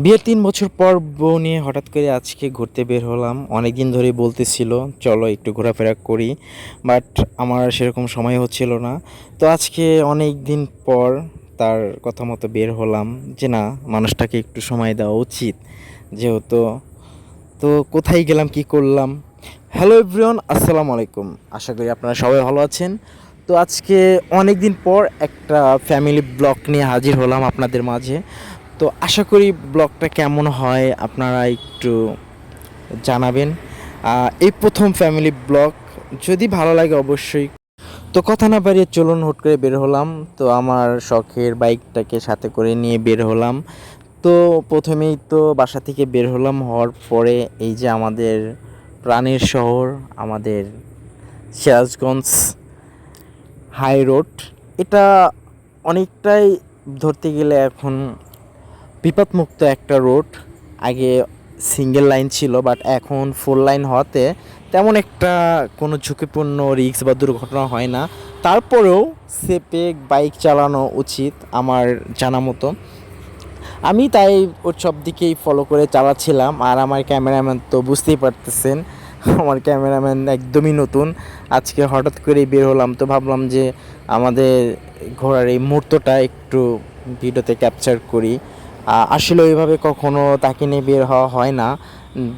বিয়ের তিন বছর পর বউ নিয়ে হঠাৎ করে আজকে ঘুরতে বের হলাম। অনেক দিন ধরেই বলতেছিল, চলো একটু ঘোরাফেরা করি। বাট আমার সেরকম সময় হচ্ছিল না। তো আজকে অনেক দিন পর তার কথা মতো বের হলাম যে, না, মানুষটাকে একটু সময় দেওয়া উচিত যেহেতু। তো কোথায় গেলাম, কি করলাম? হ্যালো এভরিওয়ান আসসালামু আলাইকুম। আশা করি আপনারা সবাই ভালো আছেন। তো আজকে অনেক দিন পর একটা ফ্যামিলি ব্লগ নিয়ে হাজির হলাম আপনাদের মাঝে। তো আশা করি ব্লগটা কেমন হয় আপনারা একটু জানাবেন। এই প্রথম ফ্যামিলি ব্লগ যদি ভালো লাগে অবশ্যই। তো কথা না বাড়িয়ে চলুন, হুট করে বের হলাম। তো আমার শখের বাইকটাকে সাথে করে নিয়ে বের হলাম। তো প্রথমেই তো বাসা থেকে বের হলাম, হওয়ার পরে এই যে আমাদের প্রাণের শহর, আমাদের সিরাজগঞ্জ হাই রোড এটা অনেকটাই ধরতে গেলে এখন বিপদমুক্ত একটা রোড আগে সিঙ্গেল লাইন ছিল বাট এখন ফোর লাইন হওয়াতে তেমন একটা কোনো ঝুঁকিপূর্ণ রিস্ক বা দুর্ঘটনা হয় না। তারপরেও সেপে বাইক চালানো উচিত আমার জানা মতো। আমি তাই ওর সব দিকেই ফলো করে চালাচ্ছিলাম, আর আমার ক্যামেরাম্যান তো বুঝতেই পারতেছেন, আমার ক্যামেরাম্যান একদমই নতুন। আজকে হঠাৎ করেই বের হলাম, তো ভাবলাম যে আমাদের ঘোরার এই মুহূর্তটা একটু ভিডিওতে ক্যাপচার করি। আসলে ওইভাবে কখনো তাকে নিয়ে বের হওয়া হয় না।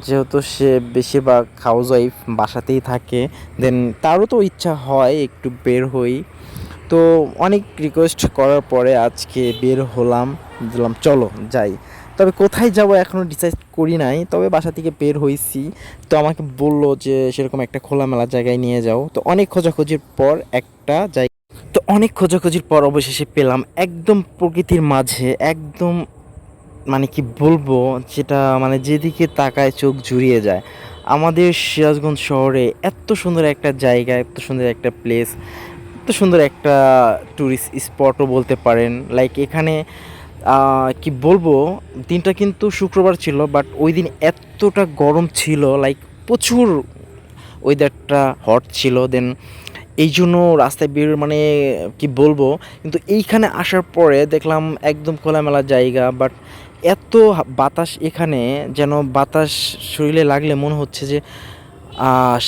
যেহেতু সে বেশিরভাগ হাউস ওয়াইফ বাসাতেই থাকে দেন তারও তো ইচ্ছা হয় একটু বের হই। তো অনেক রিকোয়েস্ট করার পরে আজকে বের হলাম, বললাম, চলো, যাই। তবে কোথায় যাব এখনও ডিসাইড করি নাই, তবে বাসা থেকে বের হয়েছি তো আমাকে বলল যে, সেরকম একটা খোলামেলা জায়গায় নিয়ে যাও। তো অনেক খোঁজাখুঁজির পর একটা জায়গা, তো অনেক খোঁজাখুঁজির পর অবশেষে পেলাম একদম প্রকৃতির মাঝে, একদম মানে কি বলব, যেটা মানে যেদিকে তাকায় চোখ জুড়িয়ে যায়। আমাদের সিরাজগঞ্জ শহরে এত সুন্দর একটা জায়গা, এত সুন্দর একটা প্লেস এত সুন্দর একটা ট্যুরিস্ট স্পটও বলতে পারেন। লাইক এখানে কি বলব, দিনটা কিন্তু শুক্রবার ছিল বাট ওই দিন এতটা গরম ছিল লাইক প্রচুর ওয়েদারটা হট ছিল। দেন এই জন্য রাস্তায় বের মানে কি বলব, কিন্তু এইখানে আসার পরে দেখলাম একদম খোলামেলা জায়গা বাট এত বাতাস এখানে যেন বাতাস শরীরে লাগলে মনে হচ্ছে যে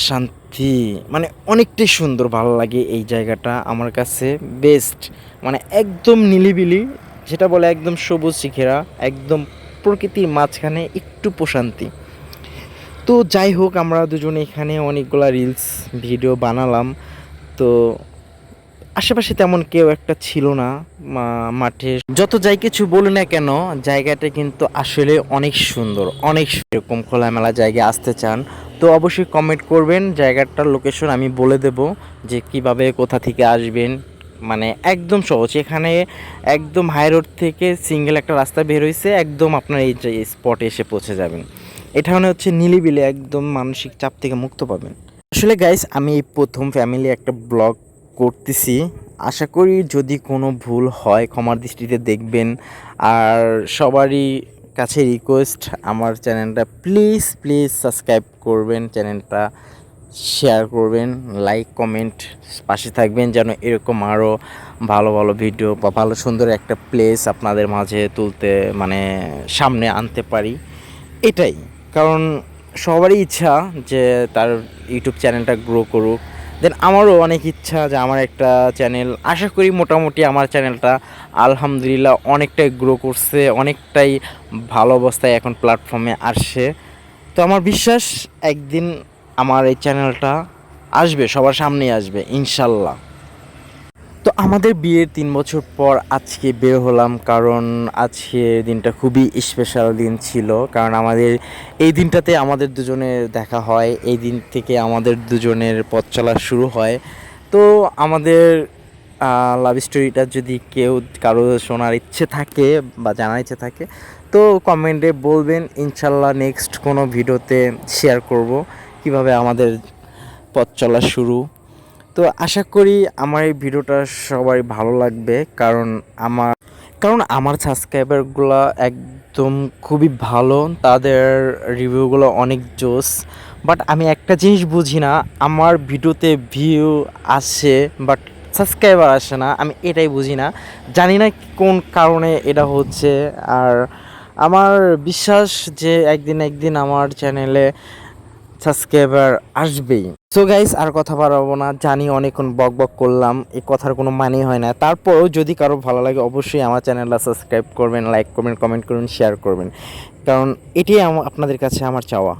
শান্তি। মানে অনেকটাই সুন্দর, ভালো লাগে এই জায়গাটা আমার কাছে বেস্ট মানে একদম নিলিবিলি, যেটা বলে একদম সবুজ শিখেরা, একদম প্রকৃতির মাঝখানে একটু প্রশান্তি। তো যাই হোক, আমরা দুজনে এখানে অনেকগুলা রিলস ভিডিও বানালাম। তো আশেপাশে তেমন কেউ একটা ছিল না মাঠে। যত যাই কিছু বলি না কেন, জায়গাটা কিন্তু আসলে অনেক সুন্দর, অনেক এরকম খোলামেলা জায়গায় আসতে চান। তো অবশ্যই কমেন্ট করবেন, জায়গাটার লোকেশন আমি বলে দেব যে কীভাবে, কোথা থেকে আসবেন। মানে একদম সহজ। এখানে একদম হাই রোড থেকে সিঙ্গেল একটা রাস্তা বের হয়েছে একদম আপনার এই স্পটে এসে পৌঁছে যাবেন। এটা মানে হচ্ছে নিলিবিলি, একদম মানসিক চাপ থেকে মুক্ত পাবেন। আসলে গাইস আমি প্রথম ফ্যামিলি একটা ব্লগ করতেছি। আশা করি যদি কোনো ভুল হয়, ক্ষমার দৃষ্টিতে দেখবেন। আর সবারই কাছে রিকোয়েস্ট আমার চ্যানেলটা প্লিজ প্লিজ সাবস্ক্রাইব করবেন চ্যানেলটা শেয়ার করবেন লাইক কমেন্ট পাশে থাকবেন যেন এরকম আরও ভালো ভালো ভিডিও বা ভালো, সুন্দর একটা প্লেস আপনাদের মাঝে তুলতে মানে সামনে আনতে পারি। এটাই। কারণ সবারই ইচ্ছা যে তার ইউটিউব চ্যানেলটা গ্রো করুক। দেন আমারও অনেক ইচ্ছা যে আমার একটা চ্যানেল। আশা করি মোটামুটি আমার চ্যানেলটা আলহামদুলিল্লাহ অনেকটাই গ্রো করছে, অনেকটাই ভালো অবস্থায় এখন প্ল্যাটফর্মে আসছে। তো আমার বিশ্বাস একদিন আমার এই চ্যানেলটা আসবে, সবার সামনেই আসবে, ইনশাল্লাহ। তো আমাদের বিয়ের তিন বছর পর আজকে বের হলাম, কারণ আজকে দিনটা খুবই স্পেশাল দিন ছিল। কারণ আমাদের এই দিনটাতে আমাদের দুজনের দেখা হয়, এই দিন থেকে আমাদের দুজনের পথ চলা শুরু হয়। তো আমাদের লাভ স্টোরিটা যদি কেউ, কারও শোনার ইচ্ছে থাকে বা জানার ইচ্ছে থাকে, তো কমেন্টে বলবেন ইনশাল্লাহ নেক্সট কোনো ভিডিওতে শেয়ার করব, কীভাবে আমাদের পথ চলা শুরু। তো আশা করি আমার এই ভিডিওটা সবাই ভালো লাগবে, কারণ আমার কারণ আমার সাবস্ক্রাইবারগুলো একদম খুবই ভালো, তাদের রিভিউগুলো অনেক জোস। বাট আমি একটা জিনিস বুঝি না, আমার ভিডিওতে ভিউ আসে, বাট সাবস্ক্রাইবার আসে না, আমি এটাই বুঝি না। জানি না কোন কারণে এটা হচ্ছে, আর আমার বিশ্বাস যে একদিন একদিন আমার চ্যানেলে সাবস্ক্রাইবার আসবেই। সো গাইস আর কথা বাড়াবো না, জানি অনেকক্ষণ বক বক করলাম এই কথার কোনো মানে হয় না। তারপরও যদি কারও ভালো লাগে, অবশ্যই আমার চ্যানেলটা সাবস্ক্রাইব করবেন লাইক করবেন কমেন্ট করবেন শেয়ার করবেন। কারণ আমা- আপনাদের কাছে আমার চাওয়া।